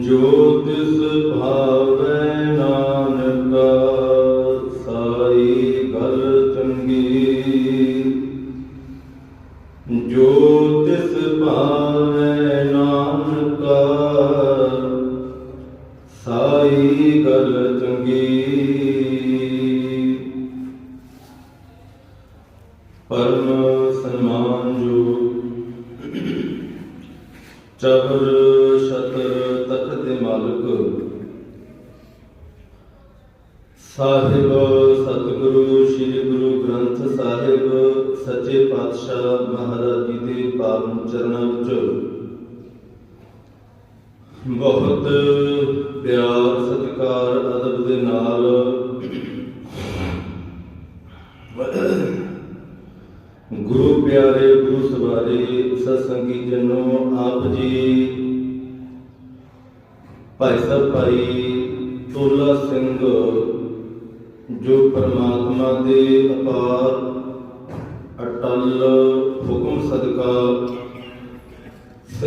ਜੋ ਤਿਸ ਭਾਵੈ ਨਾਨਕਾ ਸਾਈ ਘਰ ਸਾਹਿਬ, ਸਤਿਗੁਰੂ, ਸ੍ਰੀ ਗੁਰੂ ਗ੍ਰੰਥ ਸਾਹਿਬ, ਸੱਚੇ ਪਾਤਸ਼ਾਹ ਮਹਾਰਾਜ ਜੀ ਦੇ ਪਾਵਨ ਚਰਨਾਂ ਵਿੱਚ। ਬਹੁਤ ਪਿਆਰ, ਸਤਿਕਾਰ, ਅਦਬ ਦੇ ਨਾਲ ਗੁਰੂ ਪਿਆਰੇ, ਗੁਰੂ ਸਵਾਰੇ, ਸਤਸੰਗੀ ਜਨੋ, ਆਪ ਜੀ, ਭਾਈ ਸਾਹਿਬ, ਭਾਈ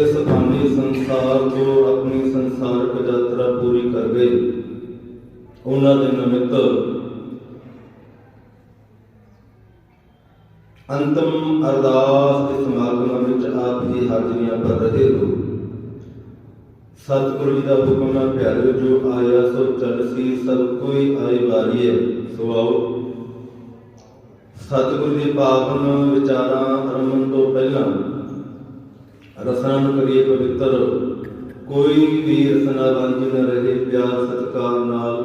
ਇਸ ਬਾਣੀ ਸੰਸਾਰ ਤੋਂ ਆਪਣੀ ਸੰਸਾਰਕ ਯਾਤਰਾ ਪੂਰੀ ਕਰ ਗਏ ਉਹਨਾਂ ਦੇ ਨਿਮਿਤ ਅੰਤਮ ਅਰਦਾਸ ਦੇ ਸਮਾਗਮ ਵਿੱਚ ਆਪ ਹੀ ਹਾਜ਼ਰੀਆਂ ਭਰ ਰਹੇ ਹੋ। ਸਤਿਗੁਰੂ ਜੀ ਦਾ ਹੁਕਮ ਨਾ ਪਿਆਰਿਓ ਜੋ ਆਇਆ ਸੋ ਚਲਸੀ ਸਭ ਕੋਈ ਆਈ ਵਾਰੀਏ। ਸੋ ਆਓ। ਸਤਿਗੁਰੂ ਦੇ ਪਾਵਨ ਵਿਚਾਰਾਂ ਰਮਨ ਤੋਂ ਪਹਿਲਾਂ ਰਸਨਾ ਨੂੰ ਕਰੀਏ ਪਵਿੱਤਰ। ਕੋਈ ਵੀ ਰਸਨਾ ਵਾਂਝੀ ਨਾ ਰਹੇ, ਪਿਆਰ, ਸਤਿਕਾਰ ਨਾਲ।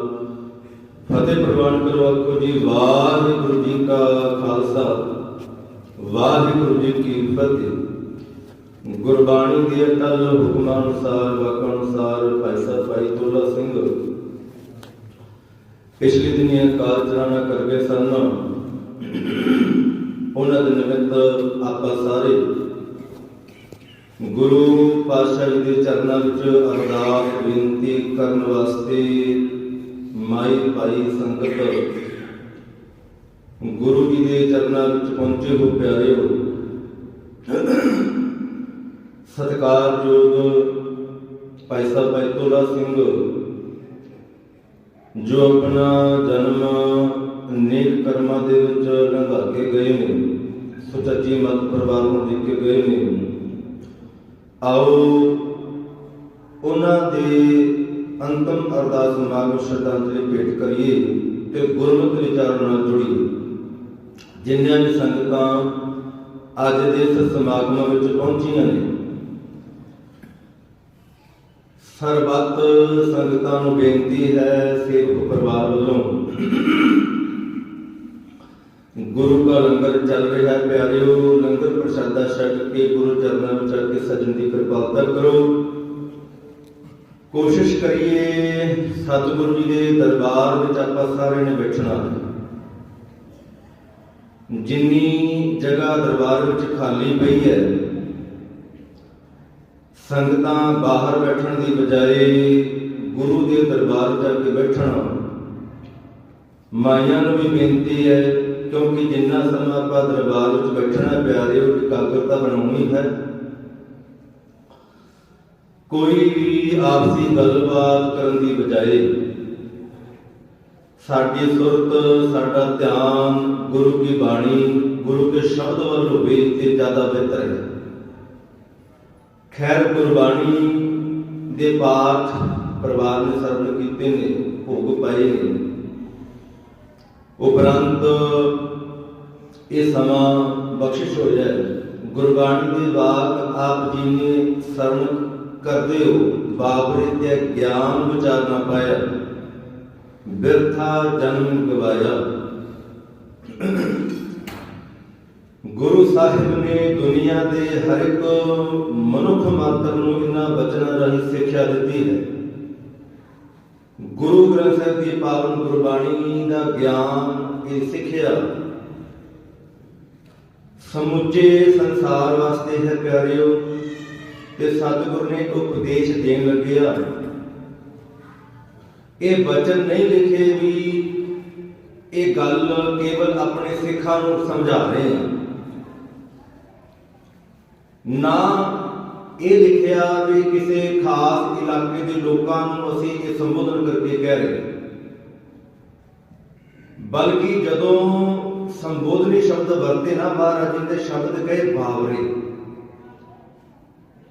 ਫਤਿਹ ਪ੍ਰਵਾਨ ਕਰੋ, ਆਖੋ ਜੀ, ਵਾਹਿਗੁਰੂ ਜੀ ਕਾ ਖਾਲਸਾ। ਵਾਹਿਗੁਰੂ ਜੀ ਕੀ ਫਤਿਹ। ਗੁਰਬਾਣੀ ਦੇ ਅਟਲ ਹੁਕਮ ਅਨੁਸਾਰ, ਵਾਕ ਅਨੁਸਾਰ, ਭਾਈ ਸਾਹਿਬ, ਭਾਈ ਤੋਲਾ ਸਿੰਘ। ਪਿਛਲੇ ਦਿਨੀਂ ਕਾਲ ਚਲਾਣਾ ਕਰ ਗਏ ਸਨ। ਉਹਨਾਂ ਦੇ ਨਿਮਿਤ ਆਪਾਂ ਸਾਰੇ ਗੁਰੂ ਪਾਤਸ਼ਾਹ ਜੀ ਦੇ ਚਰਨਾਂ ਵਿੱਚ ਅਰਦਾਸ, ਬੇਨਤੀ ਕਰਨ ਵਾਸਤੇ ਮਾਈ ਭਾਈ ਸੰਗਤ ਗੁਰੂ ਜੀ ਦੇ ਚਰਨਾਂ ਵਿੱਚ ਪਹੁੰਚੇ ਹੋ ਪਿਆਰਿਓ ਸਤਿਕਾਰਯੋਗ ਭਾਈ ਸਾਹਿਬ ਭਾਈ ਤੋਲਾ ਸਿੰਘ, ਜੋ ਆਪਣਾ ਜਨਮ ਨੇਕ ਕਰਮਾਂ ਦੇ ਵਿੱਚ ਲੰਘਾ ਕੇ ਗਏ ਨੇ, ਸੁਚੱਜੀ ਮਤ ਪਰਿਵਾਰ ਨੂੰ ਦੇਖ ਕੇ ਗਏ ਨੇ। ਆਓ ਉਹਨਾਂ ਦੇ ਅੰਤਮ ਅਰਦਾਸ ਸਮਾਗਮ ਸ਼ਰਧਾਂਜਲੀ ਭੇਟ ਕਰੀਏ ਤੇ ਗੁਰਮਤਿ ਵਿਚਾਰਾਂ ਨਾਲ ਜੁੜੀਏ। ਜਿਨ੍ਹਾਂ ਵੀ ਸੰਗਤਾਂ ਅੱਜ ਦੇ ਇਸ ਸਮਾਗਮ ਵਿੱਚ ਪਹੁੰਚੀਆਂ ਨੇ। ਸਰਬੱਤ ਸੰਗਤਾਂ ਨੂੰ ਬੇਨਤੀ ਹੈ, ਸੇਵਕ ਪਰਿਵਾਰ ਵੱਲੋਂ ਗੁਰੂ ਦਾ ਲੰਗਰ ਚੱਲ ਰਿਹਾ ਹੈ ਪਿਆਰਿਓ, ਲੰਗਰ ਪ੍ਰਸ਼ਾਦਾ ਛਕ ਕੇ ਗੁਰੂ ਚਰਨਾਂ ਵਿੱਚ ਆ ਕੇ ਸਜਣ ਦੀ ਕਿਰਪਾਲਤਾ ਕਰੋ। ਕੋਸ਼ਿਸ਼ ਕਰੀਏ ਸਤਿਗੁਰੂ ਜੀ ਦੇ ਦਰਬਾਰ ਵਿੱਚ ਆਪਾਂ ਸਾਰੇ ਨੇ ਬੈਠਣਾ ਜਿੰਨੀ ਜਗ੍ਹਾ ਦਰਬਾਰ ਵਿੱਚ ਖਾਲੀ ਪਈ ਹੈ, ਸੰਗਤਾਂ ਬਾਹਰ ਬੈਠਣ ਦੀ ਬਜਾਏ ਗੁਰੂ ਦੇ ਦਰਬਾਰ ਜਾ ਕੇ ਬੈਠਣਾ ਮਾਈਆਂ ਨੂੰ ਵੀ ਬੇਨਤੀ ਹੈ ਕਿਉਂਕਿ ਜਿੰਨਾ ਸਮਾਂ ਆਪਾਂ ਦਰਬਾਰ ਵਿੱਚ ਬੈਠਣਾ ਪਿਆਰਿਓ ਇਕਾਗਰਤਾ ਬਣਾਉਣੀ ਹੈ। ਕੋਈ ਵੀ ਆਪਸੀ ਗੱਲਬਾਤ ਕਰਨ ਦੀ ਬਜਾਏ ਸਾਡੀ ਸੁਰਤ, ਸਾਡਾ ਧਿਆਨ ਗੁਰੂ ਕੀ ਬਾਣੀ, ਗੁਰੂ ਕੇ ਸ਼ਬਦ ਵੱਲ ਹੋਵੇ ਤੇ ਜ਼ਿਆਦਾ ਬਿਹਤਰ ਹੈ। ਖੈਰ, ਗੁਰਬਾਣੀ ਦੇ ਪਾਠ ਪਰਿਵਾਰ ਨੇ ਸਰਵਣ ਕੀਤੇ ਨੇ, ਭੋਗ ਪਾਏ ਨੇ। ਉਪਰੰਤ ਇਹ ਸਮਾਂ ਬਖਸ਼ਿਸ਼ ਹੋ ਜਾਏ। ਗੁਰਬਾਣੀ ਦੇ ਵਾਕ ਆਪ ਜੀ ਨੇ ਸਰਵ ਕਰਦੇ ਹੋ, ਬਾਬਰੇ ਤੇ ਗਿਆਨ ਵਿਚਾਰਨਾ ਪਾਇਆ। ਬਿਰਥਾ ਜਨਮ ਗਵਾਇਆ। ਗੁਰੂ ਸਾਹਿਬ ਨੇ ਦੁਨੀਆ ਦੇ ਹਰ ਇੱਕ ਮਨੁੱਖ ਮਾਤਰ ਨੂੰ ਇਹਨਾਂ ਬਚਨਾਂ ਰਾਹੀਂ ਸਿੱਖਿਆ ਦਿੱਤੀ ਹੈ। ਗੁਰੂ ਗ੍ਰੰਥ ਸਾਹਿਬ ਦੀ ਪਾਵਨ ਗੁਰਬਾਣੀ ਦਾ ਗਿਆਨ ਇਹ ਸਿੱਖਿਆ। ਸਮੁੱਚੇ ਸੰਸਾਰ ਵਾਸਤੇ ਹੈ ਪਿਆਰਿਓ, ਤੇ ਸਤਿਗੁਰ ਨੇ ਉਪਦੇਸ਼ ਦੇਣ ਲੱਗਿਆ। ਇਹ ਬਚਨ ਨਹੀਂ ਲਿਖੇ ਵੀ ਇਹ ਗੱਲ ਕੇਵਲ ਆਪਣੇ ਸਿੱਖਾਂ ਨੂੰ ਸਮਝਾ ਰਹੇ ਹਾਂ। ਨਾ ਇਹ ਲਿਖਿਆ ਵੀ ਕਿਸੇ ਖਾਸ ਇਲਾਕੇ ਦੇ ਲੋਕਾਂ ਨੂੰ ਅਸੀਂ ਇਹ ਸੰਬੋਧਨ ਕਰਕੇ ਕਹਿ ਰਹੇ ਬਲਕਿ ਜਦੋਂ ਸੰਬੋਧਨੀ ਸ਼ਬਦ ਵਰਤੇ ਨਾ ਮਹਾਰਾਜ ਜੀ ਦੇ ਸ਼ਬਦ ਕਹੇ ਬਾਵਰੇ।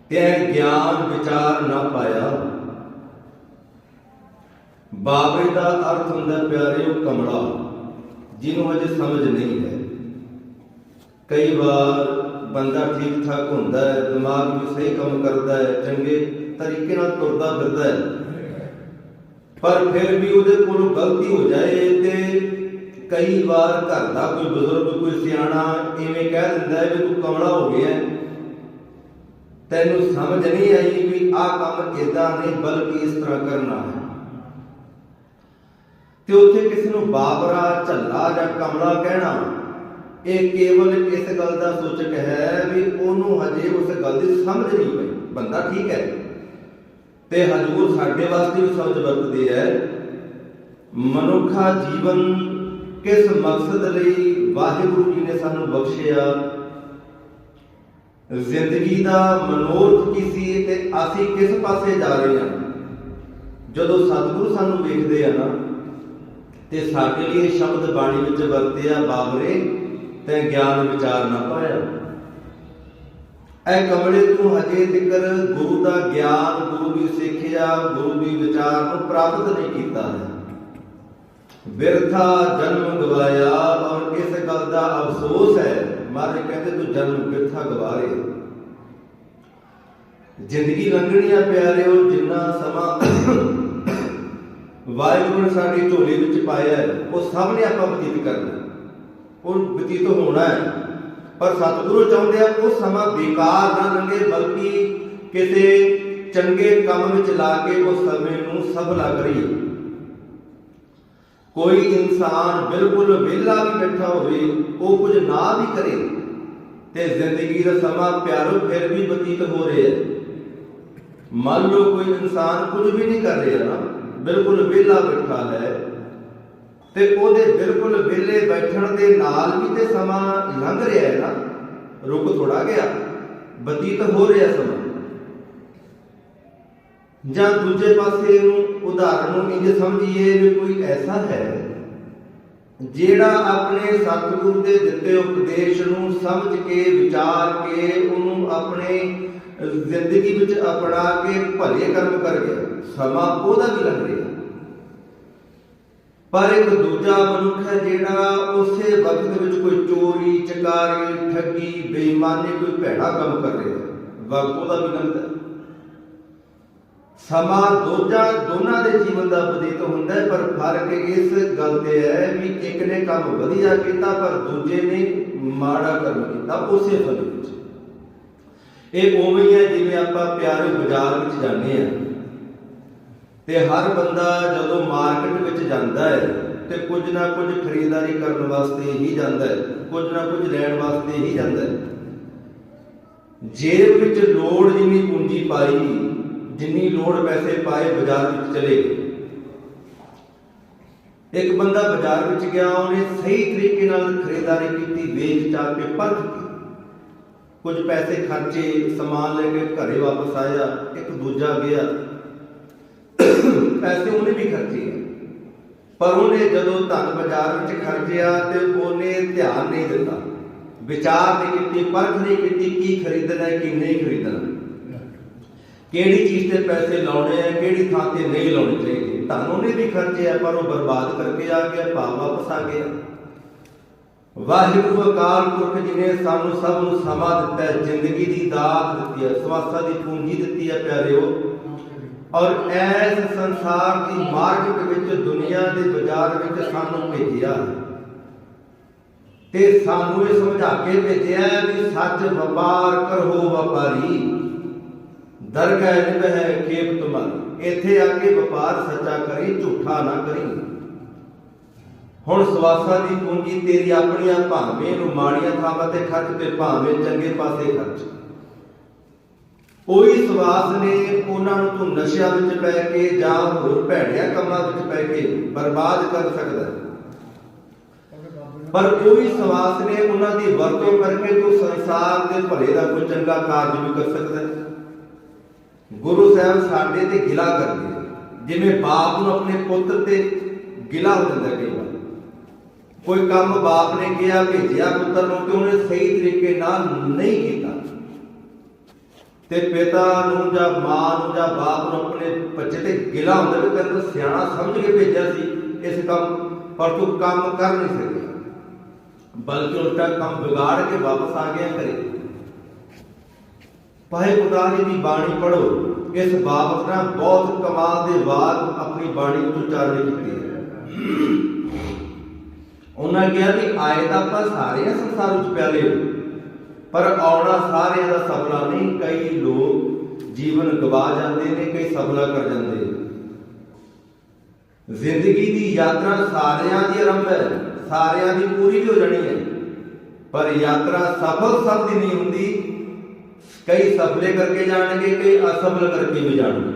ਤੇ ਗਿਆਨ ਵਿਚਾਰ ਨਾ ਪਾਇਆ। ਬਾਬਰੇ ਦਾ ਅਰਥ ਹੁੰਦਾ ਪਿਆਰਿਓ ਕਮਲਾ, ਜਿਹਨੂੰ ਅਜੇ ਸਮਝ ਨਹੀਂ ਹੈ। ਕਈ ਵਾਰ ਬੰਦਾ ਠੀਕ ਠਾਕ ਹੁੰਦਾ ਹੈ, ਦਿਮਾਗ ਵੀ ਸਹੀ ਕੰਮ ਕਰਦਾ ਹੈ, ਚੰਗੇ ਤਰੀਕੇ ਨਾਲ ਤੁਰਦਾ ਫਿਰਦਾ ਹੈ। ਪਰ ਫਿਰ ਵੀ ਉਹਦੇ ਕੋਲੋਂ ਗਲਤੀ ਹੋ ਜਾਏ ਤੇ ਕਈ ਵਾਰ ਘਰ ਦਾ ਕੋਈ ਬਜ਼ੁਰਗ, ਕੋਈ ਸਿਆਣਾ ਇਵੇਂ ਕਹਿ ਦਿੰਦਾ ਹੈ ਵੀ ਤੂੰ ਕਮਲਾ ਹੋ ਗਿਆ ਤੈਨੂੰ ਸਮਝ ਨਹੀਂ ਆਈ ਵੀ ਆਹ ਕੰਮ ਇਦਾਂ ਨਹੀਂ, ਬਲਕਿ ਇਸ ਤਰ੍ਹਾਂ ਕਰਨਾ ਹੈ। ਤੇ ਉੱਥੇ ਕਿਸੇ ਨੂੰ ਬਾਬਰਾ, ਝੱਲਾ ਜਾਂ ਕਮਲਾ ਕਹਿਣਾ ਇਹ ਕੇਵਲ ਇਸ ਗੱਲ ਦਾ ਸੂਚਕ ਹੈ ਵੀ ਉਹਨੂੰ ਹਜੇ ਉਸ ਗੱਲ ਦੀ ਸਮਝ ਨਹੀਂ ਪਈ। ਬੰਦਾ ਠੀਕ ਹੈ। ਤੇ ਹਜੂਰ ਸਾਡੇ ਵਾਸਤੇ ਵੀ ਸਮਝ ਵਰਤਦੇ ਹੈ, ਮਨੁੱਖਾ ਜੀਵਨ ਕਿਸ ਮਕਸਦ ਲਈ ਵਾਹਿਗੁਰੂ ਜੀ ਨੇ ਸਾਨੂੰ ਬਖਸ਼ਿਆ? ਜ਼ਿੰਦਗੀ ਦਾ ਮਨੋਰਥ ਕੀ ਸੀ ਤੇ ਅਸੀਂ ਕਿਸ ਪਾਸੇ ਜਾ ਰਹੇ ਹਾਂ? ਜਦੋਂ ਸਤਿਗੁਰੂ ਸਾਨੂੰ ਵੇਖਦੇ ਆ ਨਾ, ਤੇ ਸਾਡੇ ਲਈ ਸ਼ਬਦ ਬਾਣੀ ਵਿੱਚ ਵਰਤਿਆ, ਬਾਬਰੇ ਤੇ ਗਿਆਨ ਵਿਚਾਰ ਨਾ ਪਾਇਆ। ਐ ਕਮਲੇ ਤੂੰ ਹਜੇ ਤੱਕਰ ਗੁਰੂ ਦਾ ਗਿਆਨ, ਗੁਰੂ ਦੀ ਸਿੱਖਿਆ, ਗੁਰੂ ਦੀ ਵਿਚਾਰ ਨੂੰ ਪ੍ਰਾਪਤ ਨਹੀਂ ਕੀਤਾ ਹੈ। ਬਿਰਥਾ ਜਨਮ ਗਵਾਇਆ, ਔਰ ਇਸ ਗੱਲ ਦਾ ਅਫਸੋਸ ਹੈ ਮਾਰੇ ਕਹਿੰਦੇ ਤੂੰ ਜਨਮ ਬਿਰਥਾ ਗਵਾ ਰਿਹਾ ਜ਼ਿੰਦਗੀ ਲੰਘਣੀ ਆ ਪਿਆਰਿਓ, ਜਿੰਨਾ ਸਮਾਂ ਵਾਹਿਗੁਰੂ ਨੇ ਸਾਡੀ ਝੋਲੀ ਵਿੱਚ ਪਾਇਆ ਉਹ ਸਭ ਨੇ ਆਪਾਂ ਬਤੀਤ ਕਰਨਾ ਉਹ ਬਤੀਤ ਹੋਣਾ ਹੈ। ਪਰ ਸਤਿਗੁਰੂ ਚਾਹੁੰਦੇ ਆ ਉਹ ਸਮਾਂ ਬੇਕਾਰ ਨਾ ਲੰਘੇ, ਬਲਕਿ ਕਿਸੇ ਚੰਗੇ ਕੰਮ ਵਿੱਚ ਲਾ ਕੇ ਉਸ ਸਮੇਂ ਨੂੰ ਸਫਲਾ ਕਰੀਏ ਕੋਈ ਇਨਸਾਨ ਬਿਲਕੁਲ ਵਿਹਲਾ ਵੀ ਬੈਠਾ ਹੋਵੇ, ਉਹ ਕੁਝ ਨਾ ਵੀ ਕਰੇ, ਤੇ ਜ਼ਿੰਦਗੀ ਦਾ ਸਮਾਂ ਪਿਆਰੋ ਫਿਰ ਵੀ ਬਤੀਤ ਹੋ ਰਿਹਾ ਹੈ। ਮੰਨ ਲਓ ਕੋਈ ਇਨਸਾਨ ਕੁਝ ਵੀ ਨਹੀਂ ਕਰ ਰਿਹਾ ਨਾ, ਬਿਲਕੁਲ ਵਿਹਲਾ ਬੈਠਾ ਹੈ ਤੇ ਉਹਦੇ ਬਿਲਕੁਲ ਵਿਹਲੇ ਬੈਠਣ ਦੇ ਨਾਲ ਵੀ ਤੇ ਸਮਾਂ ਲੰਘ ਰਿਹਾ ਹੈ ਨਾ ਰੁਕ ਥੋੜਾ ਗਿਆ, ਬਤੀਤ ਹੋ ਰਿਹਾ ਸਮਾਂ। ਜਾਂ ਦੂਜੇ ਪਾਸੇ ਨੂੰ ਉਦਾਹਰਣ ਨੂੰ ਇੰਜ ਸਮਝੀਏ ਵੀ ਕੋਈ ਐਸਾ ਹੈ ਜਿਹੜਾ ਆਪਣੇ ਸਤਿਗੁਰੂ ਦੇ ਦਿੱਤੇ ਉਪਦੇਸ਼ ਨੂੰ ਸਮਝ ਕੇ, ਵਿਚਾਰ ਕੇ, ਉਹਨੂੰ ਆਪਣੇ ਜ਼ਿੰਦਗੀ ਵਿੱਚ ਅਪਣਾ ਕੇ ਭਲੇ ਕਰਮ ਕਰ ਗਿਆ। ਸਮਾਂ ਉਹਦਾ ਵੀ ਲੰਘ ਰਿਹਾ। ਪਰ ਇੱਕ ਦੂਜਾ ਮਨੁੱਖ ਹੈ ਜਿਹੜਾ ਉਸੇ ਵਕਤ ਵਿੱਚ ਕੋਈ ਚੋਰੀ, ਚਕਾਰੀ, ਠੱਗੀ, ਬੇਈਮਾਨੀ, ਕੋਈ ਭੈੜਾ ਕੰਮ ਕਰ ਰਿਹਾ ਹੈ। ਵਕਤ ਉਹਦਾ ਵੀ ਲੰਘਦਾ ਹੈ। ਸਮਾਂ ਦੋਜਾ ਦੋਨਾਂ ਦੇ ਜੀਵਨ ਦਾ ਬਤੀਤ ਹੁੰਦਾ ਹੈ, ਪਰ ਫ਼ਰਕ ਇਸ ਗੱਲ ਤੇ ਹੈ ਵੀ ਇੱਕ ਨੇ ਕੰਮ ਵਧੀਆ ਕੀਤਾ, ਪਰ ਦੂਜੇ ਨੇ ਮਾੜਾ ਕੰਮ ਕੀਤਾ, ਉਸੇ ਫਲ ਵਿੱਚ। ਇਹ ਉਵੇਂ ਹੀ ਹੈ ਜਿਵੇਂ ਆਪਾਂ ਪਿਆਰੇ ਬਾਜ਼ਾਰ ਵਿੱਚ ਜਾਂਦੇ ਆ ਤੇ ਹਰ ਬੰਦਾ ਜਦੋਂ ਮਾਰਕੀਟ ਵਿੱਚ ਜਾਂਦਾ ਹੈ ਤੇ ਕੁਝ ਨਾ ਕੁਝ ਖਰੀਦਦਾਰੀ ਕਰਨ ਵਾਸਤੇ ਹੀ ਜਾਂਦਾ ਹੈ, ਕੁਝ ਨਾ ਕੁਝ ਲੈਣ ਵਾਸਤੇ ਹੀ ਜਾਂਦਾ ਹੈ। ਜੇਬ ਵਿੱਚ ਲੋੜ ਜਿੰਨੀ ਪੂੰਜੀ ਪਾਈ, ਜਿੰਨੀ ਲੋੜ ਪੈਸੇ ਪਾਏ ਬਾਜ਼ਾਰ ਵਿੱਚ ਚਲੇ ਇੱਕ ਬੰਦਾ ਬਾਜ਼ਾਰ ਵਿੱਚ ਗਿਆ, ਉਹਨੇ ਸਹੀ ਤਰੀਕੇ ਨਾਲ ਖਰੀਦਦਾਰੀ ਕੀਤੀ, ਵੇਚ ਚਾਲ ਕੇ ਪਰਖ ਕੁਝ ਪੈਸੇ ਖਰਚੇ, ਸਮਾਨ ਲੈ ਕੇ ਘਰੇ ਵਾਪਸ ਆਇਆ, ਇੱਕ ਦੂਜਾ ਗਿਆ ਪੈਸੇ ਉਹਨੇ ਵੀ ਖਰਚੇ ਆ। ਪਰ ਉਹਨੇ ਜਦੋਂ ਧਨ ਬਾਜ਼ਾਰ ਵਿੱਚ ਖਰਚਿਆ ਤੇ ਉਹਨੇ ਧਿਆਨ ਨਹੀਂ ਦਿੱਤਾ। ਵਿਚਾਰ ਨਹੀਂ ਕੀਤੀ ਪਰਖ ਨਹੀਂ ਕੀਤੀ, ਕੀ ਖਰੀਦਣਾ ਹੈ ਕੀ ਨਹੀਂ ਖਰੀਦਣਾ। ਕਿਹੜੀ ਚੀਜ਼ ਤੇ ਪੈਸੇ ਲਾਉਣੇ ਆ, ਕਿਹੜੀ ਥਾਂ ਤੇ ਨਹੀਂ ਲਾਉਣੇ ਚਾਹੀਦੇ। ਧਨ ਉਹਨੇ ਵੀ ਖਰਚਿਆ, ਪਰ ਉਹ ਬਰਬਾਦ ਕਰਕੇ ਆ ਗਿਆ, ਭਾਵ ਵਾਪਸ ਆ ਗਿਆ। ਵਾਹਿਗੁਰੂ ਅਕਾਲ ਪੁਰਖ ਜੀ ਨੇ ਸਾਨੂੰ ਸਭ ਨੂੰ ਸਮਾਂ ਦਿੱਤਾ ਜ਼ਿੰਦਗੀ ਦੀ ਦਾਤ ਦਿੱਤੀ ਹੈ, ਸਵਾਸਾ ਦੀ ਪੂੰਜੀ ਦਿੱਤੀ ਹੈ, ਪਿਆਰਿਓ। ਔਰ ਐਸ ਸੰਸਾਰ ਦੀ ਮਾਰਕੀਟ ਵਿੱਚ, ਦੁਨੀਆ ਦੇ ਬਾਜ਼ਾਰ ਵਿੱਚ ਸਾਨੂੰ ਭੇਜਿਆ ਤੇ ਸਾਨੂੰ ਇਹ ਸਮਝਾ ਕੇ ਭੇਜਿਆ ਹੈ ਸੱਚ ਵਪਾਰ ਕਰੋ ਵਪਾਰੀ। ਦਰਗਾਹ ਨਿਭ ਹੈ ਖੇਪ ਇੱਥੇ ਆ ਕੇ ਵਪਾਰ ਸੱਚਾ ਕਰੀ, ਝੂਠਾ ਨਾ ਕਰੀ। ਹੁਣ ਸਵਾਸਾਂ ਦੀ ਪੂੰਜੀ ਤੇਰੀ ਆਪਣੀਆਂ ਭਾਵੇਂ ਨੂੰ ਮਾੜੀਆਂ ਥਾਵਾਂ ਤੇ ਖਰਚ ਤੇ ਭਾਵੇਂ ਚੰਗੇ ਪਾਸੇ ਖਰਚ ਕੋਈ ਸਵਾਸ ਨੇ ਉਹਨਾਂ ਨੂੰ ਤੂੰ ਨਸ਼ਿਆਂ ਵਿੱਚ ਪੈ ਕੇ ਜਾਂ ਹੋਰ ਭੈੜਿਆਂ ਕੰਮਾਂ ਵਿੱਚ ਪੈ ਕੇ ਬਰਬਾਦ ਕਰ ਸਕਦਾ ਹੈ। ਪਰ ਉਹ ਸਵਾਸ ਨੇ ਉਹਨਾਂ ਦੀ ਵਰਤੋਂ ਕਰਕੇ ਤੂੰ ਸੰਸਾਰ ਦੇ ਭਲੇ ਦਾ ਕੋਈ ਚੰਗਾ ਕਾਰਜ ਵੀ ਕਰ ਸਕਦਾ ਹੈ। ਗੁਰੂ ਸਾਹਿਬ ਸਾਡੇ ਤੇ ਗਿਲਾ ਕਰਦੇ ਜਿਵੇਂ ਬਾਪ ਨੂੰ ਆਪਣੇ ਪੁੱਤਰ ਤੇ ਗਿਲਾ ਹੋ ਜਾਂਦਾ ਕਈ ਵਾਰ। ਕੋਈ ਕੰਮ ਬਾਪ ਨੇ ਕਿਹਾ, ਭੇਜਿਆ ਪੁੱਤਰ ਨੂੰ ਕਿ ਉਹਨੇ ਸਹੀ ਤਰੀਕੇ ਨਾਲ ਨਹੀਂ ਕੀਤਾ। ਤੇ ਪਿਤਾ ਨੂੰ ਜਾਂ ਮਾਂ ਨੂੰ ਜਾਂ ਬਾਪ ਨੂੰ ਆਪਣੇ ਬੱਚੇ ਤੇ ਗਿਲਾ ਹੁੰਦਾ ਵੀ ਤੈਨੂੰ ਸਿਆਣਾ ਸਮਝ ਕੇ ਭੇਜਿਆ ਸੀ, ਇਸ ਕੰਮ, ਪਰ ਤੂੰ ਕੰਮ ਕਰ ਨਹੀਂ ਸਕਿਆ। ਬਲਕਿ ਉਲਟਾ ਕੰਮ ਵਿਗਾੜ ਕੇ ਵਾਪਸ ਆ ਗਿਆ ਘਰੇ। ਭਾਈ ਖੁਦਾ ਜੀ ਦੀ ਬਾਣੀ ਪੜੋ ਇਸ ਬਾਬਤ ਨਾਲ ਬਹੁਤ ਕਮਾਲ ਦੇ ਬਾਤ ਆਪਣੀ ਬਾਣੀ ਵਿੱਚ ਉਚਾਰਨ ਕੀਤੀ ਹੈ। ਉਹਨਾਂ ਕਿਹਾ ਵੀ ਆਏ ਤਾਂ ਆਪਾਂ ਸਾਰੇ ਸੰਸਾਰ ਵਿੱਚ ਪਿਆਲੇ ਹੋ। ਪਰ ਆਉਣਾ ਸਾਰਿਆਂ ਦਾ ਸਫਲਾ ਨਹੀਂ, ਕਈ ਲੋਕ ਜੀਵਨ ਗਵਾ ਜਾਂਦੇ ਨੇ, ਕਈ ਸਫਲਾ ਕਰ ਜਾਂਦੇ ਨੇ। ਜ਼ਿੰਦਗੀ ਦੀ ਯਾਤਰਾ ਸਾਰਿਆਂ ਦੀ ਆਰੰਭ ਹੈ, ਸਾਰਿਆਂ ਦੀ ਪੂਰੀ ਵੀ ਹੋ ਜਾਣੀ ਹੈ। ਪਰ ਯਾਤਰਾ ਸਫਲ ਸਭ ਦੀ ਨਹੀਂ ਹੁੰਦੀ, ਕਈ ਸਫਲੇ ਕਰਕੇ ਜਾਣਗੇ, ਕਈ ਅਸਫਲ ਕਰਕੇ ਵੀ ਜਾਣਗੇ।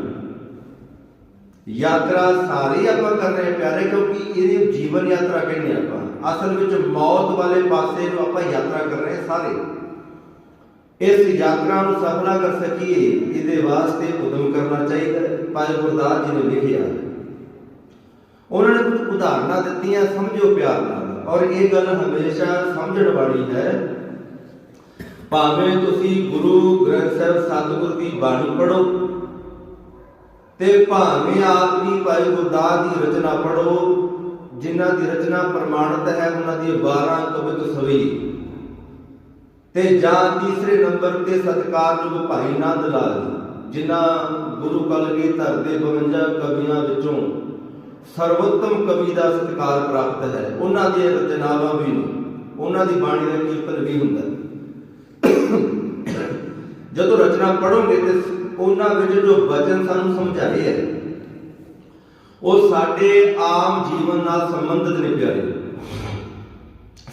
ਯਾਤਰਾ ਸਾਰੇ ਆਪਾਂ ਕਰ ਰਹੇ ਪਿਆਰੇ, ਕਿਉਂਕਿ ਇਹ ਜੀਵਨ ਯਾਤਰਾ ਕਹਿੰਦੇ ਆਪਾਂ। ਅਸਲ ਵਿੱਚ ਮੌਤ ਵਾਲੇ ਪਾਸੇ ਨੂੰ ਆਪਾਂ ਯਾਤਰਾ ਕਰ ਰਹੇ ਸਾਰੇ। ਇਸ ਯਾਤਰਾ ਨੂੰ ਸਫਲਾ ਕਰ ਸਕੀਏ, ਇਹਦੇ ਵਾਸਤੇ ਉਦਮ ਕਰਨਾ ਚਾਹੀਦਾ ਹੈ, ਭਾਈ ਗੁਰਦਾਸ ਜੀ ਨੇ ਲਿਖਿਆ। ਉਹਨਾਂ ਨੇ ਕੁਝ ਉਦਾਹਰਨਾਂ ਦਿੱਤੀਆਂ, ਸਮਝੋ ਪਿਆਰ ਨਾਲ, ਔਰ ਇਹ ਗੱਲ ਹਮੇਸ਼ਾ ਸਮਝਣ ਵਾਲੀ ਹੈ। ਭਾਵੇਂ ਤੁਸੀਂ ਗੁਰੂ ਗ੍ਰੰਥ ਸਾਹਿਬ ਸਤਿਗੁਰ ਦੀ ਬਾਣੀ ਪੜੋ ਤੇ ਭਾਵੇਂ ਆਪ ਵੀ ਭਾਈ ਗੁਰਦਾਸ ਦੀ ਰਚਨਾ ਪੜੋ ਜਿਨ੍ਹਾਂ ਦੀ ਰਚਨਾ ਪ੍ਰਮਾਣਿਤ ਹੈ, ਉਹਨਾਂ ਦੀ 12 ਕਵਿਤ ਸਵੀ। ਤੇ ਜਾਂ ਤੀਸਰੇ ਨੰਬਰ ਤੇ ਸਤਿਕਾਰਯੋਗ ਭਾਈ ਨੰਦ ਲਾਲ ਜਿਨ੍ਹਾਂ ਗੁਰੂ ਕਲਗੀਧਰ ਦੇ 52 ਕਵੀਆਂ ਵਿੱਚੋਂ ਸਰਵੋਤਮ ਕਵੀ ਦਾ ਸਤਿਕਾਰ ਪ੍ਰਾਪਤ ਹੈ, ਉਹਨਾਂ ਦੀਆਂ ਰਚਨਾਵਾਂ ਵੀ ਨੇ, ਉਹਨਾਂ ਦੀ ਬਾਣੀ ਦਾ ਕੀਰਤਨ ਵੀ ਹੁੰਦਾ ਜਦੋਂ ਰਚਨਾ ਪੜੋਗੇ ਤੇ ਉਹਨਾਂ ਵਿੱਚ ਜੋ ਵਚਨ ਸਾਨੂੰ ਸਮਝਾਏ ਹੈ, ਉਹ ਸਾਡੇ ਆਮ ਜੀਵਨ ਨਾਲ ਸੰਬੰਧਿਤ ਨੇ ਪਿਆਰੇ।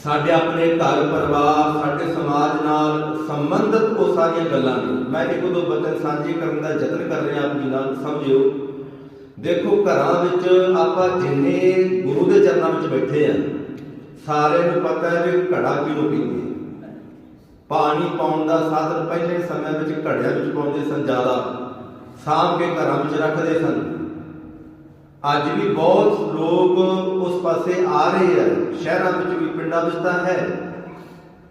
ਸਾਡੇ ਆਪਣੇ ਘਰ ਪਰਿਵਾਰ, ਸਾਡੇ ਸਮਾਜ ਨਾਲ ਸੰਬੰਧਿਤ ਉਹ ਸਾਰੀਆਂ ਗੱਲਾਂ ਨੇ। ਮੈਂ ਇੱਕ ਦੋ ਵਚਨ ਸਾਂਝੇ ਕਰਨ ਦਾ ਯਤਨ ਕਰ ਰਿਹਾ ਆਪ ਜੀ ਨਾਲ, ਸਮਝਿਓ। ਦੇਖੋ, ਘਰਾਂ ਵਿੱਚ ਆਪਾਂ ਜਿੰਨੇ ਗੁਰੂ ਦੇ ਚਰਨਾਂ ਵਿੱਚ ਬੈਠੇ ਆ, ਸਾਰਿਆਂ ਨੂੰ ਪਤਾ ਹੈ ਵੀ ਘੜਾ ਕਿਉਂ ਪੀਂਦੇ ਪਾਣੀ ਪਾਉਣ ਦਾ ਸਾਧਨ ਪਹਿਲੇ ਸਮੇਂ ਵਿੱਚ ਘੜਿਆਂ ਵਿੱਚ ਪਾਉਂਦੇ ਸਨ ਜ਼ਿਆਦਾ। ਸਾਂਭ ਕੇ ਘਰਾਂ ਵਿੱਚ ਰੱਖਦੇ ਸਨ। ਅੱਜ ਵੀ ਬਹੁਤ ਲੋਕ ਉਸ ਪਾਸੇ ਆ ਰਹੇ ਆ। ਸ਼ਹਿਰਾਂ ਵਿੱਚ ਵੀ, ਪਿੰਡਾਂ ਵਿੱਚ ਤਾਂ ਹੈ।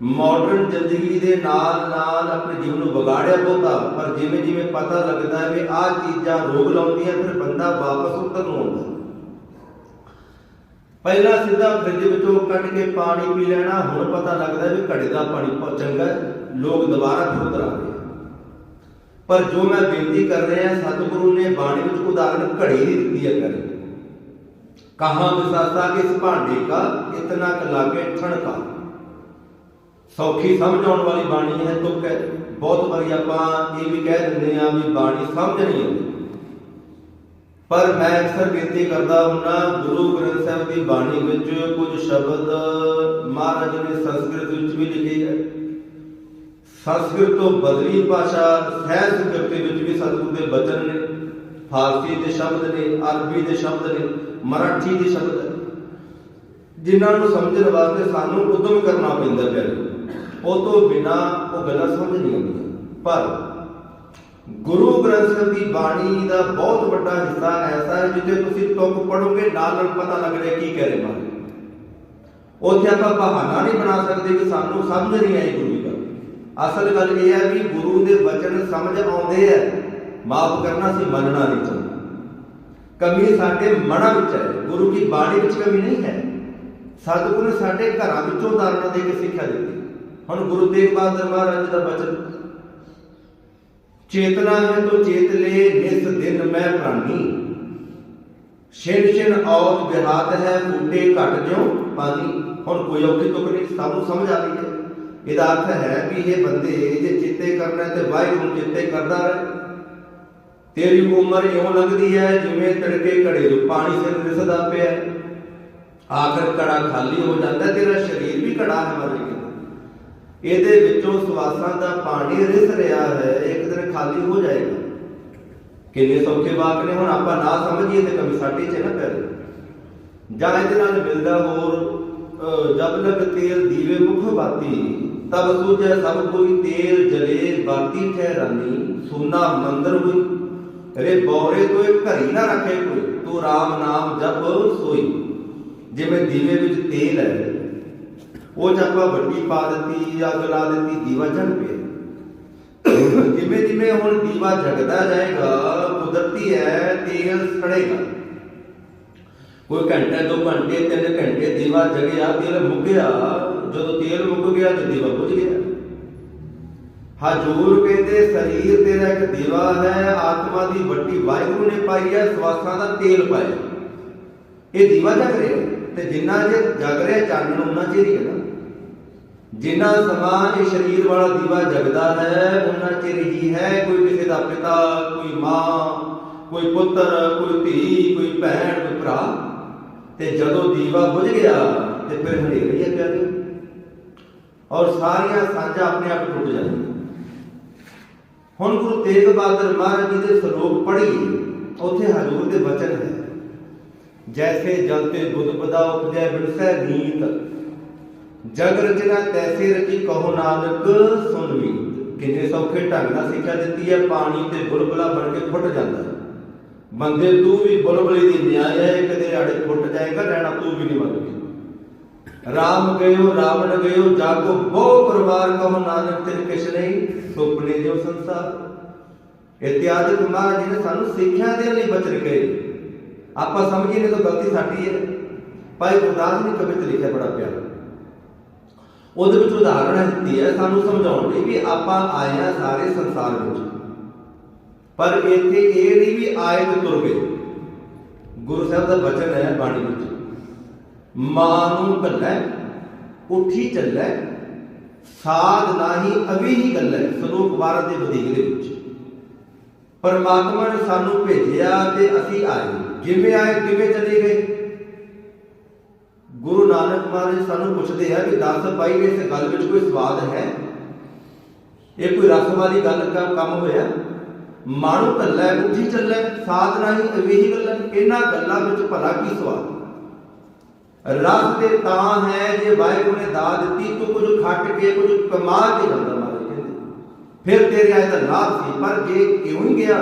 ਮਾਡਰਨ ਜ਼ਿੰਦਗੀ ਦੇ ਨਾਲ ਨਾਲ ਆਪਣੇ ਜੀਵਨ ਨੂੰ ਵਿਗਾੜਿਆ ਬਹੁਤਾ, ਪਰ ਜਿਵੇਂ ਜਿਵੇਂ ਪਤਾ ਲੱਗਦਾ ਹੈ ਵੀ ਆਹ ਚੀਜ਼ਾਂ ਰੋਗ ਲਾਉਂਦੀਆਂ, ਫਿਰ ਬੰਦਾ ਵਾਪਸ ਉੱਤਰ ਨੂੰ ਆਉਂਦਾ। ਪਹਿਲਾਂ ਸਿੱਧਾ ਫ੍ਰਿਜ ਵਿੱਚੋਂ ਕੱਢ ਕੇ ਪਾਣੀ ਪੀ ਲੈਣਾ, ਹੁਣ ਪਤਾ ਲੱਗਦਾ ਵੀ ਘੜੇ ਦਾ ਪਾਣੀ ਚੰਗਾ ਲੋਕ ਦੁਬਾਰਾ ਫਿਰ ਉਤਰ ਰਹੇ ਪਰ ਜੋ ਮੈਂ ਬੇਨਤੀ ਕਰ ਰਿਹਾ, ਸਤਿਗੁਰੂ ਨੇ ਬਾਣੀ ਵਿੱਚ ਉਦਾਹਰਣ ਘੜੀ ਦੀ ਦਿੱਤੀ ਹੈ ਕਰੇ ਕਹਾ ਵਿਸਾਸਾ ਇਸ ਭਾਂਡੇ ਕਾ, ਇਤਨਾ ਕ ਲਾਗੇ ਠਣਕਾ ਸੌਖੀ ਸਮਝ ਵਾਲੀ ਬਾਣੀ ਹੈ ਤੁਕ ਹੈ। ਬਹੁਤ ਵਾਰੀ ਆਪਾਂ ਇਹ ਵੀ ਕਹਿ ਦਿੰਦੇ ਆ ਵੀ ਬਾਣੀ ਸਮਝ ਨਹੀਂ ਆਉਂਦੀ। ਪਰ ਮੈਂ ਅਕਸਰ ਬੇਨਤੀ ਕਰਦਾ ਹੁੰਨਾ ਗੁਰੂ ਗ੍ਰੰਥ ਸਾਹਿਬ ਦੀ ਬਾਣੀ ਵਿੱਚ ਕੁਝ ਸ਼ਬਦ ਮਹਾਰਾਜ ਨੇ ਸੰਸਕ੍ਰਿਤ ਵਿੱਚ ਵੀ ਲਿਖੇ ਹੈ। ਸੰਸਕ੍ਰਿਤ ਤੋਂ ਬਦਲੀ ਭਾਸ਼ਾ, ਸਹਿਜ ਸਕ੍ਰਿਤ ਵਿੱਚ ਵੀ ਸਤਿਗੁਰੂ ਦੇ ਬਚਨ ਨੇ, ਫਾਰਸੀ ਦੇ ਸ਼ਬਦ ਨੇ, ਅਰਬੀ ਦੇ ਸ਼ਬਦ ਨੇ, ਮਰਾਠੀ ਦੇ ਸ਼ਬਦ ਜਿਨ੍ਹਾਂ ਨੂੰ ਸਮਝਣ ਵਾਸਤੇ ਸਾਨੂੰ ਉਦਮ ਕਰਨਾ ਪੈਂਦਾ ਪਿਆਰੇ ਉਹ ਤੋਂ ਬਿਨਾ ਉਹ ਗੱਲਾਂ ਸਮਝ ਨਹੀਂ ਆਉਂਦੀਆਂ। ਪਰ ਗੁਰੂ ਗ੍ਰੰਥ ਸਾਹਿਬ ਦੀ ਬਾਣੀ ਦਾ ਬਹੁਤ ਵੱਡਾ ਹਿੱਸਾ ਐਸਾ ਹੈ ਜਿੱਥੇ ਤੁਸੀਂ ਤੁਕ ਪੜੋਗੇ ਨਾਲ ਨਾਲ ਪਤਾ ਲੱਗ ਰਿਹਾ ਕੀ ਕਹਿ ਰਹੇ ਮਾਰੇ ਉੱਥੇ ਆਪਾਂ ਬਹਾਨਾ ਨਹੀਂ ਬਣਾ ਸਕਦੇ ਕਿ ਸਾਨੂੰ ਸਮਝ ਨਹੀਂ ਆਈ ਗੁਰੂ ਅਸਲ ਗੱਲ ਇਹ ਹੈ ਵੀ ਗੁਰੂ ਦੇ ਵਚਨ ਸਮਝ ਆਉਂਦੇ ਆ। ਮਾਫ ਕਰਨਾ ਸੀ ਮੰਨਣਾ ਨਹੀਂ ਕਮੀ ਸਾਡੇ ਮਨਾਂ ਵਿੱਚ ਹੈ। ਗੁਰੂ ਦੀ ਬਾਣੀ ਵਿੱਚ ਕਮੀ ਨਹੀਂ ਹੈ। ਸਤਿਗੁਰੂ ਨੇ ਸਾਡੇ ਘਰਾਂ ਵਿੱਚੋਂ ਉਦਾਹਰਨਾਂ ਦੇ ਕੇ ਸਿੱਖਿਆ ਦਿੱਤੀ। ਹੁਣ ਗੁਰੂ ਤੇਗ ਬਹਾਦਰ ਮਹਾਰਾਜ ਦਾ ਬਚਨ ਚੇਤਨਾ ਹੈ ਤੋ ਚੇਤ ਲੈ, ਨਿਸ ਦਿਨ ਮੈਂ ਪ੍ਰਾਨੀ। ਛਿਨ ਛਿਨ ਔਤ ਬਿਹਾਤ ਹੈ ਬੂਟੇ ਘਟ ਜਿਉ ਪਾਣੀ ਹੁਣ ਕੋਈ ਔਖੀ ਤੁਕ ਨਹੀਂ ਸਭ ਸਮਝ ਆ ਗਈ ਹੈ। ਇਹਦਾ ਅਰਥ ਹੈ ਵੀ ਇਹ ਬੰਦੇ ਜੇ ਚਿੱਤੇ ਕਰਨਾ ਤੇ ਵਾਹਿਗੁਰੂ ਚਿੱਤੇ ਕਰਦਾ ਰਹੇ। ਤੇਰੀ ਉਮਰ ਇਉਂ ਲੱਗਦੀ ਹੈ ਜਿਵੇਂ ਤੜਕੇ ਘੜੇ ਤੋਂ ਪਾਣੀ ਸਿਰ ਰਿਸਦਾ ਪਿਆ। ਹੈ। ਆਖਰ ਕੜਾ ਖਾਲੀ ਹੋ ਜਾਂਦਾ, ਤੇਰਾ ਸਰੀਰ ਵੀ ਘੜਾ ਹੈ ਮਰ ਗਿਆ। ਇਹਦੇ ਵਿੱਚੋਂ ਸਵਾਸਾਂ ਦਾ ਪਾਣੀ ਰਿਸ ਰਿਹਾ ਹੈ, ਇੱਕ ਦਿਨ ਖਾਲੀ ਹੋ ਜਾਏਗਾ। ਕਿੰਨੇ ਸੌਖੇ ਵਾਕ ਨੇ, ਹੁਣ ਆਪਾਂ ਨਾ ਸਮਝੀਏ ਤੇ ਕਮੀ ਸਾਡੇ ਚ ਨਾ ਪੈ ਜਾਂ ਇਹਦੇ ਨਾਲ ਮਿਲਦਾ ਹੋਰ, ਅਹ ਜਬ ਲਗ ਤੇਲ ਦੀਵੇ ਮੁਖ ਬਾਤੀ ਤਬ ਸੂਝੈ ਸਭ ਕੋਈ ਤੇਲ ਜਲੇ ਬਾਤੀ ਠਹਿਰਾਨੀ, ਸੁਨਾ ਮੰਦਰ ਹੋਈ। ਰੇ ਬੌਰੇ ਕੋਈ ਘਰੀ ਨਾ ਰੱਖੇ ਕੋਈ, ਤੂੰ RAM ਨਾਮ ਜਪ ਸੋਈ। ਜਿਵੇਂ ਦੀਵੇ ਵਿੱਚ ਤੇਲ ਹੈ। ਉਹ ਜਪਾ ਵੱਡੀ ਪਾ ਦਿੱਤੀ, ਅੱਗ ਲਾ ਦਿੱਤੀ, ਦੀਵਾ ਜਲ ਪਿਆ। ਜਿਵੇਂ ਜਿਵੇਂ ਹੁਣ ਦੀਵਾ ਜਗਦਾ ਜਾਏਗਾ, ਕੁਦਰਤੀ ਹੈ, ਤੇਲ ਸੜੇਗਾ। ਕੋਈ ਘੰਟੇ, ਦੋ ਘੰਟੇ, ਤਿੰਨ ਘੰਟੇ ਦੀਵਾ ਜਗਿਆ, ਤੇਲ ਮੁੱਕ ਜਦੋਂ ਤੇਲ ਮੁੱਕ ਗਿਆ ਤੇ ਦੀਵਾ ਬੁਝ ਗਿਆ। ਹਜੂਰ ਕਹਿੰਦੇ, ਸਰੀਰ ਤੇਰਾ ਇੱਕ ਦੀਵਾ ਹੈ, ਆਤਮਾ ਦੀ ਵੱਡੀ ਵਾਹਿਗੁਰੂ ਨੇ ਪਾਈ ਹੈ, ਸਵਾਸਾਂ ਦਾ ਤੇਲ ਪਾਇਆ। ਇਹ ਦੀਵਾ ਜਗ ਰਿਹਾ ਤੇ ਜਿੰਨਾ ਜੇ ਜਗ ਰਿਹਾ, ਚਾਨਣ ਉਹਨਾਂ ਚਿਰ ਹੀ ਹੈ ਨਾ। ਜਿੰਨਾ ਸਮਾਜ ਇਹ ਸਰੀਰ ਵਾਲਾ ਦੀਵਾ ਜਗਦਾ ਹੈ, ਉਹਨਾਂ ਚਿਰ ਹੀ ਹੈ। ਕੋਈ ਕਿਸੇ ਦਾ ਪਿਤਾ, ਕੋਈ ਮਾਂ, ਕੋਈ ਪੁੱਤਰ, ਕੋਈ ਧੀ, ਕੋਈ ਭੈਣ, ਕੋਈ ਭਰਾ। ਤੇ ਜਦੋਂ ਦੀਵਾ ਬੁਝ ਗਿਆ, ਤੇ ਫਿਰ ਹਨੇਰੀ ਹੈ ਪਿਆਰੇ। ਔਰ ਸਾਰੀਆਂ ਸਾਂਝਾਂ ਆਪਣੇ ਆਪ ਟੁੱਟ ਜਾਂਦੀਆਂ। ਹੁਣ ਗੁਰੂ ਤੇਗ ਬਹਾਦਰ ਮਹਾਰਾਜ ਜੀ ਦੇ ਸ਼ਲੋਕ ਪੜ੍ਹੀਏ, ਉੱਥੇ ਹਜ਼ੂਰ ਦੇ ਬਚਨ ਹੈ। ਜੈਸੇ ਜਲ ਤੇ ਬੁੱਧ ਬਦਾ ਉਪਜੈ ਬਿਨਸੈ ਨੀਤ। ਜਗ ਰਚਨਾ ਤੈਸੇ ਰਚੀ ਕਹੋ ਨਾਨਕ, ਸੁਣ ਵੀ ਕਿੰਨੇ ਸੌਖੇ ਢੰਗ ਨਾਲ ਸਿੱਖਿਆ ਦਿੱਤੀ ਹੈ, ਪਾਣੀ ਤੇ ਬੁਲਬੁਲਾ ਬਣ ਕੇ ਫੁੱਟ ਜਾਂਦਾ ਬੰਦੇ ਤੂੰ ਵੀ ਬੁਲਬੁਲੇ ਦੀ ਨਿਆਇ ਹੈ ਕਦੇ ਆੜੇ ਫੁੱਟ ਜਾਏਗਾ, ਰਹਿਣਾ ਤੂੰ ਵੀ ਨਹੀਂ ਮੰਨਦੀ। ਰਾਮ ਗਇਓ, ਰਾਵਣ ਗਇਓ, ਜਾਗੋ ਬਹੁ ਪਰਿਵਾਰ ਕਹੋ ਨਾਨਕ ਤਿਨ ਕਿਛ ਨਹੀਂ ਸੁਪਨੇ ਜੋ ਸੰਸਾਰ। ਇਤਿਆਦਿਕ ਮਹਾਰਾਜ ਜੀ ਨੇ ਸਾਨੂੰ ਸਿੱਖਿਆ ਦੇਣ ਲਈ ਬਚਨ ਕਹੇ। ਆਪਾਂ ਸਮਝੀਏ ਨਹੀਂ ਤਾਂ ਗਲਤੀ ਸਾਡੀ ਹੈ। ਭਾਈ ਗੁਰਦਾਸ ਨੇ ਕਵਿਤ ਲਿਖਿਆ ਬੜਾ ਪਿਆਰਾ। ਉਹਦੇ ਵਿੱਚ ਉਦਾਹਰਣ ਦਿੱਤੀ ਹੈ, ਸਾਨੂੰ ਸਮਝਾਉਣ ਲਈ ਵੀ ਆਪਾਂ ਆਏ ਆ ਸਾਰੇ ਸੰਸਾਰ ਵਿੱਚ। ਪਰ ਇੱਥੇ ਇਹ ਨਹੀਂ ਵੀ ਆਏ ਤੇ ਤੁਰ ਗਏ। ਗੁਰੂ ਸਾਹਿਬ ਦਾ ਬਚਨ ਹੈ ਬਾਣੀ ਵਿੱਚ। ਮਾਂ ਨੂੰ ਭੱਲੈ ਉਠੀ ਚੱਲੈ, ਸਾਧ ਨਾਹੀ ਅਵੀ ਹੀ ਗੱਲੈ ਸ਼ਲੋਕ 12 ਦੇ ਵਧੀਕ ਦੇ ਵਿੱਚ ਪਰਮਾਤਮਾ ਨੇ ਸਾਨੂੰ ਭੇਜਿਆ ਤੇ ਅਸੀਂ ਆਏ। ਜਿਵੇਂ ਆਏ ਕਿਵੇਂ ਚਲੇ ਗਏ। ਗੁਰੂ ਨਾਨਕ ਮਹਾਰਾਜ ਸਾਨੂੰ ਪੁੱਛਦੇ ਆ ਕਿ ਦੱਸ ਭਾਈ ਇਸ ਗੱਲ ਵਿੱਚ ਕੋਈ ਸਵਾਦ ਹੈ? ਇਹ ਕੋਈ ਰਸ ਵਾਲੀ ਗੱਲ ਦਾ ਕੰਮ ਹੋਇਆ? ਮਾਣੂ ਕੱਲਾ ਉੱਠੀ ਚੱਲੇ, ਸਾਧ ਨਹੀਂ ਅਵੇਹੀ ਗੱਲਾਂ, ਇਹਨਾਂ ਗੱਲਾਂ ਵਿੱਚ ਭਲਾ ਕੀ ਸਵਾਦ? ਰਸ ਤੇ ਤਾਂ ਹੈ ਜੇ ਵਾਹਿਗੁਰੂ ਨੇ ਦਾਤ ਦਿੱਤੀ, ਤੂੰ ਕੁਝ ਖੱਟ ਕੇ, ਕੁਝ ਕਮਾ ਕੇ ਜਾਂਦਾ ਮਹਾਰਾਜ ਕਹਿੰਦੇ। ਫਿਰ ਤੇਰੇ ਆਏ ਦਾ ਲਾਭ ਸੀ, ਪਰ ਜੇ ਕਿਉਂ ਹੀ ਗਿਆ,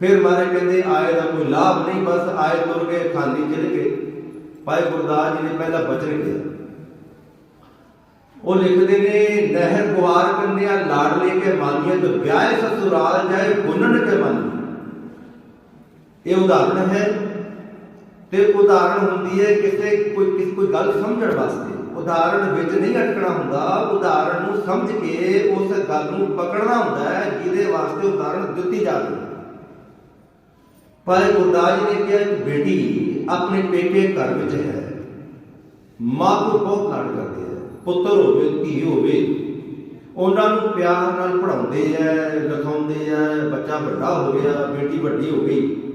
ਫਿਰ ਮਹਾਰਾਜ ਕਹਿੰਦੇ, ਆਏ ਦਾ ਕੋਈ ਲਾਭ ਨਹੀਂ, ਬਸ ਆਏ ਤੁਰ ਗਏ, ਖਾਲੀ ਚਲੇ ਗਏ। ਭਾਈ ਗੁਰਦਾਸ ਜੀ ਨੇ ਪਹਿਲਾ ਬਚਨ ਕਿਹਾ ਉਹ ਲਿਖਦੇ ਨੇ, ਨਹਿਰ ਗੁਆਰ ਕੰਨਿਆ, ਲਾੜ ਲੈ ਕੇ ਮਾਨੀਏ ਤੇ ਵਿਆਹ ਸਸੁਰਾਲ ਜਾਏ, ਗੁੰਨਣ ਕੇ ਮਾਨੀ ਇਹ ਉਦਾਹਰਣ ਹੈ। ਤੇ ਉਦਾਹਰਣ ਹੁੰਦੀ ਹੈ ਕਿਸੇ ਕੋਈ ਕਿਸ ਕੋਈ ਗੱਲ ਸਮਝਣ ਵਾਸਤੇ। ਉਦਾਹਰਣ ਵਿੱਚ ਨਹੀਂ ਅਟਕਣਾ ਹੁੰਦਾ। ਉਦਾਹਰਣ ਨੂੰ ਸਮਝ ਕੇ ਉਸ ਗੱਲ ਨੂੰ ਪਕੜਨਾ ਹੁੰਦਾ ਹੈ, ਜਿਹਦੇ ਵਾਸਤੇ ਉਦਾਹਰਣ ਦਿੱਤੀ ਜਾਵੇ ਰਹੀ ਗੁਰਦਾਸ ਜੀ ਨੇ ਕਿਹਾ ਕਿ ਬੇਟੀ, ਆਪਣੇ ਪੇਕੇ ਘਰ ਵਿੱਚ ਹੈ। ਮਾਂ ਨੂੰ ਬਹੁਤ ਲਾਡ ਕਰਦੇ ਹੈ। ਪੁੱਤਰ ਹੋਵੇ, ਧੀ ਹੋਵੇ, ਉਹਨਾਂ ਨੂੰ ਪਿਆਰ ਨਾਲ ਪੜਾਉਂਦੇ ਐ ਲਿਖਾਉਂਦੇ ਐ ਬੱਚਾ ਵੱਡਾ ਹੋ ਗਿਆ, ਬੇਟੀ ਵੱਡੀ ਹੋ ਗਈ।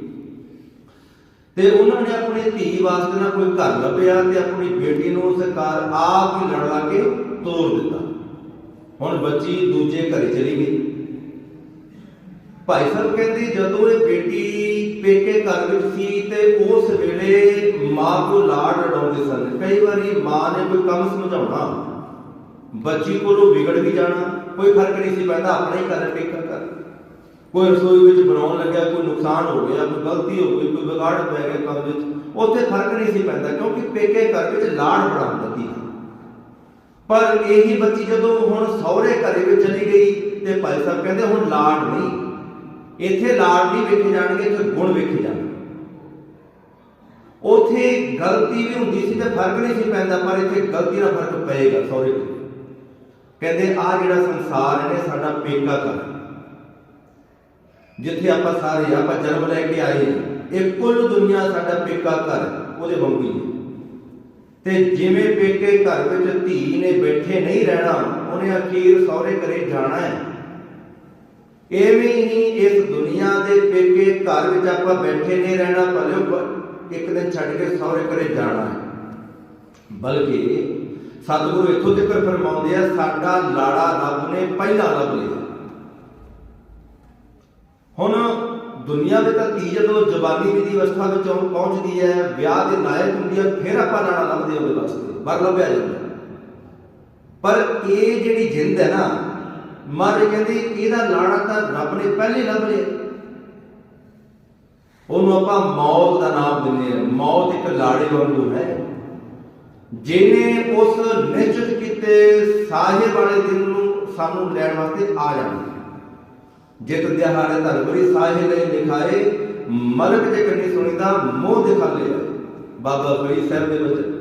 ਤੇ ਉਹਨਾਂ ਨੇ ਆਪਣੀ ਧੀ ਵਾਸਤੇ ਨਾ ਕੋਈ ਘਰ ਲੱਭਿਆ ਤੇ ਆਪਣੀ ਬੇਟੀ ਨੂੰ ਸਰਕਾਰ ਆਪ ਹੀ ਲੜ ਲਾ ਕੇ ਤੋਰ ਦਿੱਤਾ। ਹੁਣ ਬੱਚੀ ਦੂਜੇ ਘਰੇ ਚਲੀ ਗਈ। ਭਾਈ ਸਾਹਿਬ ਕਹਿੰਦੇ ਜਦੋਂ ਇਹ ਬੇਟੀ ਪੇਕੇ ਘਰ ਵਿੱਚ ਸੀ ਤੇ ਉਸ ਵੇਲੇ ਮਾਂ ਕੋ ਲਾੜ ਲੜਾਉਂਦੇ ਸਨ। ਕਈ ਵਾਰੀ ਮਾਂ ਨੇ ਕੋਈ ਕੰਮ ਸਮਝਾਉਣਾ, ਬੱਚੀ ਕੋਲੋਂ ਵਿਗੜ ਵੀ ਜਾਣਾ, ਕੋਈ ਫ਼ਰਕ ਨਹੀਂ ਸੀ ਪੈਂਦਾ, ਆਪਣੇ ਹੀ ਘਰ ਪੇਕਾ ਕਰ ਕੋਈ ਰਸੋਈ ਵਿੱਚ ਬਣਾਉਣ ਲੱਗਿਆ, ਕੋਈ ਨੁਕਸਾਨ ਹੋ ਗਿਆ, ਕੋਈ ਗਲਤੀ ਹੋ ਗਈ, ਕੋਈ ਵਿਗਾੜ ਪੈ ਗਿਆ ਕੰਮ ਵਿੱਚ, ਉੱਥੇ ਫ਼ਰਕ ਨਹੀਂ ਸੀ ਪੈਂਦਾ, ਕਿਉਂਕਿ ਪੇਕੇ ਘਰ ਵਿੱਚ ਲਾੜ ਬੜਾ ਹੁੰਦਾ ਪਰ ਇਹੀ ਬੱਚੀ ਜਦੋਂ ਹੁਣ ਸਹੁਰੇ ਘਰੇ ਵਿੱਚ ਚਲੀ ਗਈ, ਤੇ ਭਾਈ ਸਾਹਿਬ ਕਹਿੰਦੇ ਹੁਣ ਲਾਡ ਨਹੀਂ। ਇੱਥੇ ਲਾਡ ਨਹੀਂ ਵੇਖੇ ਜਾਣਗੇ, ਇੱਥੇ ਗੁਣ ਵੇਖੇ ਜਾਣਗੇ। ਉਥੇ ਗਲਤੀ ਵੀ ਹੁੰਦੀ ਸੀ ਤੇ ਫ਼ਰਕ ਨਹੀਂ ਸੀ ਪੈਂਦਾ, ਪਰ ਇੱਥੇ ਗਲਤੀ ਦਾ ਫ਼ਰਕ ਪਏਗਾ ਸਹੁਰੇ ਕਹਿੰਦੇ ਆ ਜਿਹੜਾ ਸੰਸਾਰ ਹੈ, ਸਾਡਾ ਪੇਕਾ ਘਰ ਜਿੱਥੇ ਆਪਾਂ ਸਾਰੇ ਆਪਾਂ ਜਨਮ ਲੈ ਕੇ ਆਏ ਹਾਂ, ਇਹ ਕੁੱਲ ਦੁਨੀਆ ਸਾਡਾ ਪੇਕਾ ਘਰ ਉਹਦੇ ਵਾਂਗੂ ਹੀ ਤੇ ਜਿਵੇਂ ਪੇਕੇ ਘਰ ਵਿੱਚ ਧੀ ਨੇ ਬੈਠੇ ਨਹੀਂ ਰਹਿਣਾ ਉਹਨੇ ਅਖੀਰ ਸਹੁਰੇ ਘਰੇ ਜਾਣਾ ਹੈ। ਐਵੇਂ ਹੀ ਇਸ ਦੁਨੀਆ ਦੇ ਪੇਕੇ ਘਰ ਵਿੱਚ ਆਪਾਂ ਬੈਠੇ ਨਹੀਂ ਰਹਿਣਾ ਭਲੇ ਇੱਕ ਦਿਨ ਛੱਡ ਕੇ ਸਹੁਰੇ ਘਰੇ ਜਾਣਾ ਹੈ। ਬਲਕਿ ਸਤਿਗੁਰੂ ਇੱਥੋਂ ਤੱਕ ਫਰਮਾਉਂਦੇ ਆ ਸਾਡਾ ਲਾੜਾ ਰੱਬ ਨੇ ਪਹਿਲਾਂ ਲੱਭ ਲਿਆ। ਹੁਣ ਦੁਨੀਆ ਵਿੱਚ ਤਾਂ ਧੀ ਜਦੋਂ ਜਵਾਨੀ ਦੀ ਅਵਸਥਾ ਵਿੱਚ ਪਹੁੰਚਦੀ ਹੈ, ਵਿਆਹ ਦੇ ਲਾਇਕ ਹੁੰਦੀ ਹੈ, ਫਿਰ ਆਪਾਂ ਲਾਣਾ ਲੱਭਦੇ ਹਾਂ ਉਹਦੇ ਵਾਸਤੇ ਬਾਹਰ ਲੱਭਿਆ ਜਾਂਦਾ ਪਰ ਇਹ ਜਿਹੜੀ ਜਿੰਦ ਹੈ ਨਾ ਮਰ ਕਹਿੰਦੀ ਇਹਦਾ ਲਾਣਾ ਤਾਂ ਰੱਬ ਨੇ ਪਹਿਲੇ ਲੱਭ ਲਿਆ। ਉਹਨੂੰ ਆਪਾਂ ਮੌਤ ਦਾ ਨਾਮ ਦਿੰਦੇ ਹਾਂ। ਮੌਤ ਇੱਕ ਲਾੜੇ ਵਾਂਗੂ ਹੈ। ਜਿਹਨੇ ਉਸ ਨਿਸ਼ਚਿਤ ਕੀਤੇ ਸਾਹਿਬ ਵਾਲੇ ਦਿਨ ਨੂੰ ਸਾਨੂੰ ਲੈਣ ਵਾਸਤੇ ਆ ਜਾਣਾ। ਜਿਤ ਦਿਹਾੜੇ ਧਰਵਰੀ ਸਾਹਿਬ ਨੇ ਲਿਖਾਏ ਮਲਕ ਜੇ ਕੰਨੀ ਸੁਣੀਦਾ, ਮੋਹ ਦਿਖਾ ਲਿਆ ਬਾਬਾ ਫਰੀਦ ਸਾਹਿਬ ਦੇ ਵਿੱਚ